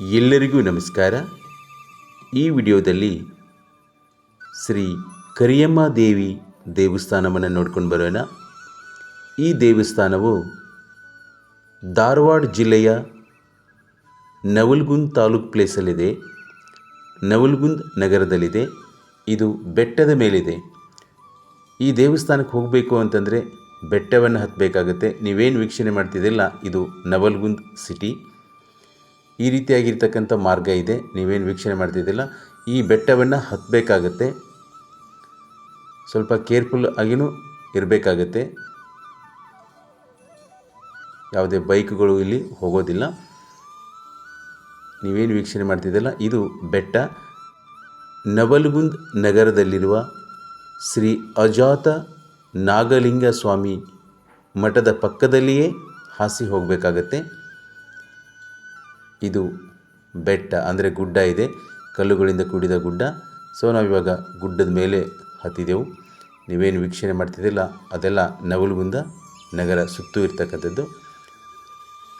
ಎಲ್ಲರಿಗೂ ನಮಸ್ಕಾರ. ಈ ವಿಡಿಯೋದಲ್ಲಿ ಶ್ರೀ ಕರಿಯಮ್ಮ ದೇವಿ ದೇವಸ್ಥಾನವನ್ನು ನೋಡ್ಕೊಂಡು ಬರೋಣ. ಈ ದೇವಸ್ಥಾನವು ಧಾರವಾಡ ಜಿಲ್ಲೆಯ ನವಲ್ಗುಂದ್ ತಾಲೂಕ್ ಪ್ಲೇಸಲ್ಲಿದೆ. ನವಲ್ಗುಂದ್ ನಗರದಲ್ಲಿದೆ. ಇದು ಬೆಟ್ಟದ ಮೇಲಿದೆ. ಈ ದೇವಸ್ಥಾನಕ್ಕೆ ಹೋಗಬೇಕು ಅಂತಂದರೆ ಬೆಟ್ಟವನ್ನು ಹತ್ತಬೇಕಾಗುತ್ತೆ. ನೀವೇನು ವೀಕ್ಷಣೆ ಮಾಡ್ತಿದ್ದಿಲ್ಲ ಇದು ನವಲ್ಗುಂದ್ ಸಿಟಿ ಈ ರೀತಿಯಾಗಿರ್ತಕ್ಕಂಥ ಮಾರ್ಗ ಇದೆ. ನೀವೇನು ವೀಕ್ಷಣೆ ಮಾಡ್ತಿದ್ದಿಲ್ಲ. ಈ ಬೆಟ್ಟವನ್ನು ಹತ್ತಬೇಕಾಗತ್ತೆ ಸ್ವಲ್ಪ ಕೇರ್ಫುಲ್ ಆಗಿಯೂ ಇರಬೇಕಾಗತ್ತೆ. ಯಾವುದೇ ಬೈಕ್ಗಳು ಇಲ್ಲಿ ಹೋಗೋದಿಲ್ಲ. ನೀವೇನು ವೀಕ್ಷಣೆ ಮಾಡ್ತಿದ್ದಿಲ್ಲ. ಇದು ಬೆಟ್ಟ. ನವಲ್ಗುಂದ್ ನಗರದಲ್ಲಿರುವ ಶ್ರೀ ಅಜಾತ ನಾಗಲಿಂಗ ಸ್ವಾಮಿ ಮಠದ ಪಕ್ಕದಲ್ಲಿಯೇ ಹಾಸಿ ಹೋಗಬೇಕಾಗತ್ತೆ. ಇದು ಬೆಟ್ಟ, ಅಂದರೆ ಗುಡ್ಡ ಇದೆ, ಕಲ್ಲುಗಳಿಂದ ಕೂಡಿದ ಗುಡ್ಡ. ಸೊ ನಾವಿವಾಗ ಗುಡ್ಡದ ಮೇಲೆ ಹತ್ತಿದೆವು. ನೀವೇನು ವೀಕ್ಷಣೆ ಮಾಡ್ತಿದ್ದಿಲ್ಲ, ಅದೆಲ್ಲ ನವಲುಗುಂದ ನಗರ ಸುತ್ತೂ ಇರ್ತಕ್ಕಂಥದ್ದು.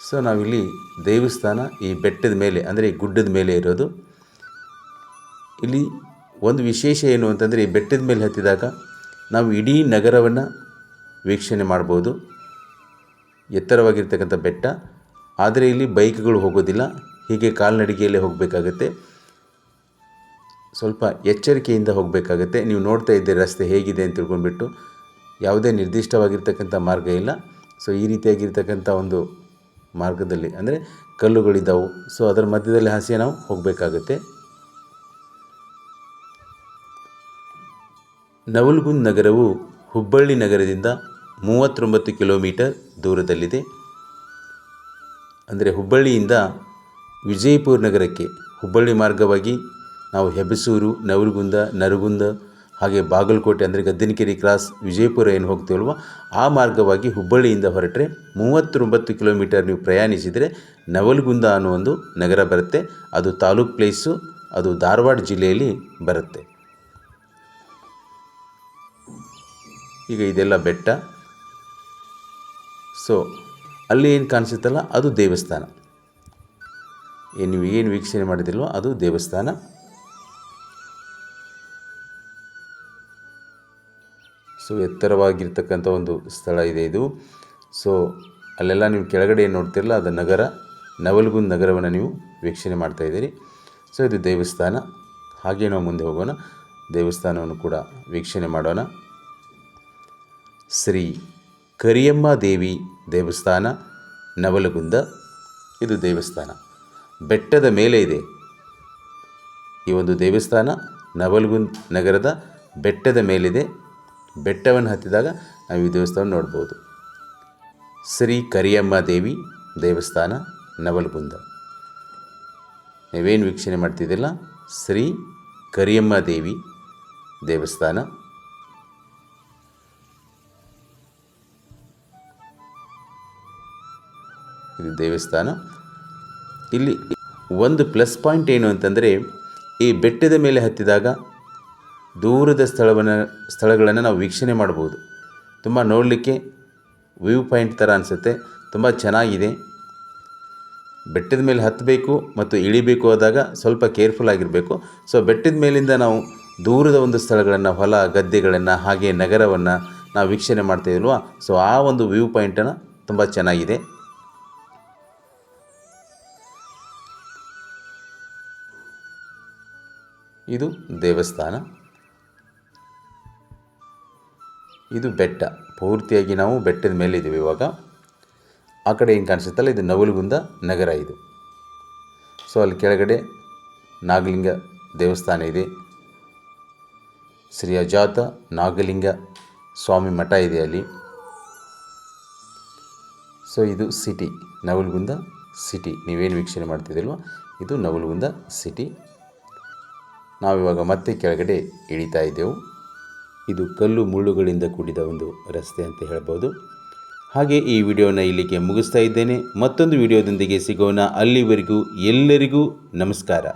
ಸೊ ನಾವಿಲ್ಲಿ ದೇವಸ್ಥಾನ ಈ ಬೆಟ್ಟದ ಮೇಲೆ, ಅಂದರೆ ಈ ಗುಡ್ಡದ ಮೇಲೆ ಇರೋದು. ಇಲ್ಲಿ ಒಂದು ವಿಶೇಷ ಏನು ಅಂತಂದರೆ, ಈ ಬೆಟ್ಟದ ಮೇಲೆ ಹತ್ತಿದಾಗ ನಾವು ಇಡೀ ನಗರವನ್ನು ವೀಕ್ಷಣೆ ಮಾಡ್ಬೋದು. ಎತ್ತರವಾಗಿರ್ತಕ್ಕಂಥ ಬೆಟ್ಟ. ಆದರೆ ಇಲ್ಲಿ ಬೈಕ್ಗಳು ಹೋಗೋದಿಲ್ಲ. ಹೀಗೆ ಕಾಲ್ನಡಿಗೆಯಲ್ಲೇ ಹೋಗಬೇಕಾಗತ್ತೆ. ಸ್ವಲ್ಪ ಎಚ್ಚರಿಕೆಯಿಂದ ಹೋಗಬೇಕಾಗತ್ತೆ. ನೀವು ನೋಡ್ತಾ ಇದ್ದೀರಿ ರಸ್ತೆ ಹೇಗಿದೆ ಅಂತ ತಿಳ್ಕೊಂಡ್ಬಿಟ್ಟು. ಯಾವುದೇ ನಿರ್ದಿಷ್ಟವಾಗಿರ್ತಕ್ಕಂಥ ಮಾರ್ಗ ಇಲ್ಲ. ಸೊ, ಈ ರೀತಿಯಾಗಿರ್ತಕ್ಕಂಥ ಒಂದು ಮಾರ್ಗದಲ್ಲಿ, ಅಂದರೆ ಕಲ್ಲುಗಳಿದ್ದಾವೆ ಸೊ, ಅದರ ಮಧ್ಯದಲ್ಲಿ ಹಾಸಿ ನಾವು ಹೋಗಬೇಕಾಗತ್ತೆ. ನವಲ್ಗುಂದ್ ನಗರವು ಹುಬ್ಬಳ್ಳಿ ನಗರದಿಂದ ಮೂವತ್ತೊಂಬತ್ತು ಕಿಲೋಮೀಟರ್ ದೂರದಲ್ಲಿದೆ. ಅಂದರೆ ಹುಬ್ಬಳ್ಳಿಯಿಂದ ವಿಜಯಪುರ ನಗರಕ್ಕೆ ಹುಬ್ಬಳ್ಳಿ ಮಾರ್ಗವಾಗಿ ನಾವು ಹೆಬಸೂರು ನವಲಗುಂದ, ನರಗುಂದ ಹಾಗೆ ಬಾಗಲಕೋಟೆ ಅಂದರೆ ಗದ್ದನಕೆರೆ ಕ್ರಾಸ್ ವಿಜಯಪುರ ಏನು ಹೋಗ್ತೀವಲ್ವ, ಆ ಮಾರ್ಗವಾಗಿ ಹುಬ್ಬಳ್ಳಿಯಿಂದ ಹೊರಟರೆ ಮೂವತ್ತೊಂಬತ್ತು ಕಿಲೋಮೀಟರ್ ನೀವು ಪ್ರಯಾಣಿಸಿದರೆ ನವಲಗುಂದ ಅನ್ನೋ ಒಂದು ನಗರ ಬರುತ್ತೆ. ಅದು ತಾಲೂಕ್ ಪ್ಲೇಸು ಅದು ಧಾರವಾಡ ಜಿಲ್ಲೆಯಲ್ಲಿ ಬರುತ್ತೆ. ಈಗ ಇದೆಲ್ಲ ಬೆಟ್ಟ. ಸೊ ಅಲ್ಲಿ ಏನು ಕಾಣಿಸುತ್ತಲ್ಲ, ಅದು ದೇವಸ್ಥಾನ. ಏನು ನೀವು ಏನು ವೀಕ್ಷಣೆ ಮಾಡಿದಿಲ್ವೋ ಅದು ದೇವಸ್ಥಾನ. ಸೊ ಎತ್ತರವಾಗಿರ್ತಕ್ಕಂಥ ಒಂದು ಸ್ಥಳ ಇದೆ ಇದು. ಸೊ ಅಲ್ಲೆಲ್ಲ ನೀವು ಕೆಳಗಡೆ ಏನು ನೋಡ್ತಿರಲ್ಲ ಅದು ನಗರ. ನವಲ್ಗುಂದ್ ನಗರವನ್ನು ನೀವು ವೀಕ್ಷಣೆ ಮಾಡ್ತಾಯಿದ್ದೀರಿ ಸೊ ಇದು ದೇವಸ್ಥಾನ. ಹಾಗೆ ನಾವು ಮುಂದೆ ಹೋಗೋಣ. ದೇವಸ್ಥಾನವನ್ನು ಕೂಡ ವೀಕ್ಷಣೆ ಮಾಡೋಣ. ಶ್ರೀ ಕರಿಯಮ್ಮ ದೇವಿ ದೇವಸ್ಥಾನ, ನವಲಗುಂದ, ಇದು ದೇವಸ್ಥಾನ. ಬೆಟ್ಟದ ಮೇಲೆ ಇದೆ. ಈ ಒಂದು ದೇವಸ್ಥಾನ, ನವಲಗುಂದ್ ನಗರದ ಬೆಟ್ಟದ ಮೇಲಿದೆ. ಬೆಟ್ಟವನ್ನು ಹತ್ತಿದಾಗ ನಾವು ಈ ದೇವಸ್ಥಾನ ನೋಡ್ಬೋದು. ಶ್ರೀ ಕರಿಯಮ್ಮ ದೇವಿ ದೇವಸ್ಥಾನ, ನವಲಗುಂದ. ನೀವೇನು ವೀಕ್ಷಣೆ ಮಾಡ್ತಿದ್ದಿಲ್ಲ ಶ್ರೀ ಕರಿಯಮ್ಮ ದೇವಿ ದೇವಸ್ಥಾನ ಇದು ದೇವಸ್ಥಾನ. ಇಲ್ಲಿ ಒಂದು ಪ್ಲಸ್ ಪಾಯಿಂಟ್ ಏನು ಅಂತಂದರೆ, ಈ ಬೆಟ್ಟದ ಮೇಲೆ ಹತ್ತಿದಾಗ ದೂರದ ಸ್ಥಳವನ್ನು, ಸ್ಥಳಗಳನ್ನು ನಾವು ವೀಕ್ಷಣೆ ಮಾಡ್ಬೋದು. ತುಂಬ ನೋಡಲಿಕ್ಕೆ ವ್ಯೂ ಪಾಯಿಂಟ್ ಥರ ಅನಿಸುತ್ತೆ. ತುಂಬ ಚೆನ್ನಾಗಿದೆ. ಬೆಟ್ಟದ ಮೇಲೆ ಹತ್ತಬೇಕು ಮತ್ತು ಇಳಿಬೇಕು ಆದಾಗ ಸ್ವಲ್ಪ ಕೇರ್ಫುಲ್ ಆಗಿರಬೇಕು. ಸೊ ಬೆಟ್ಟದ ಮೇಲಿಂದ ನಾವು ದೂರದ ಒಂದು ಸ್ಥಳಗಳನ್ನು, ಹೊಲ, ಗದ್ದೆಗಳನ್ನು, ಹಾಗೆ ನಗರವನ್ನು ನಾವು ವೀಕ್ಷಣೆ ಮಾಡ್ತಾಯಿಲ್ವಾ ಸೊ ಆ ಒಂದು ವ್ಯೂ ಪಾಯಿಂಟನ್ನು ತುಂಬ ಚೆನ್ನಾಗಿದೆ. ಇದು ದೇವಸ್ಥಾನ. ಇದು ಬೆಟ್ಟ. ಪೂರ್ತಿಯಾಗಿ ನಾವು ಬೆಟ್ಟದ ಮೇಲೆ ಇದ್ದೀವಿ ಇವಾಗ. ಆ ಕಡೆ ಏನು ಕಾಣಿಸುತ್ತಲ್ಲ, ಇದು ನವಲಗುಂದ ನಗರ ಇದು. ಸೊ ಅಲ್ಲಿ ಕೆಳಗಡೆ ನಾಗಲಿಂಗ ದೇವಸ್ಥಾನ ಇದೆ. ಶ್ರೀ ಅಜಾತ ನಾಗಲಿಂಗ ಸ್ವಾಮಿ ಮಠ ಇದೆ ಅಲ್ಲಿ. ಸೊ ಇದು ಸಿಟಿ ನವಲಗುಂದ ಸಿಟಿ ನೀವೇನು ವೀಕ್ಷಣೆ ಮಾಡ್ತಿದ್ದಿಲ್ವ ಇದು ನವಲಗುಂದ ಸಿಟಿ ನಾವಿವಾಗ ಮತ್ತೆ ಕೆಳಗಡೆ ಇಳಿತಾ ಇದ್ದೆವು. ಇದು ಕಲ್ಲು ಮುಳ್ಳುಗಳಿಂದ ಕೂಡಿದ ಒಂದು ರಸ್ತೆ ಅಂತ ಹೇಳ್ಬೋದು. ಹಾಗೆ ಈ ವಿಡಿಯೋನ ಇಲ್ಲಿಗೆ ಮುಗಿಸ್ತಾ ಇದ್ದೇನೆ. ಮತ್ತೊಂದು ವಿಡಿಯೋದೊಂದಿಗೆ ಸಿಗೋಣ. ಅಲ್ಲಿವರೆಗೂ ಎಲ್ಲರಿಗೂ ನಮಸ್ಕಾರ.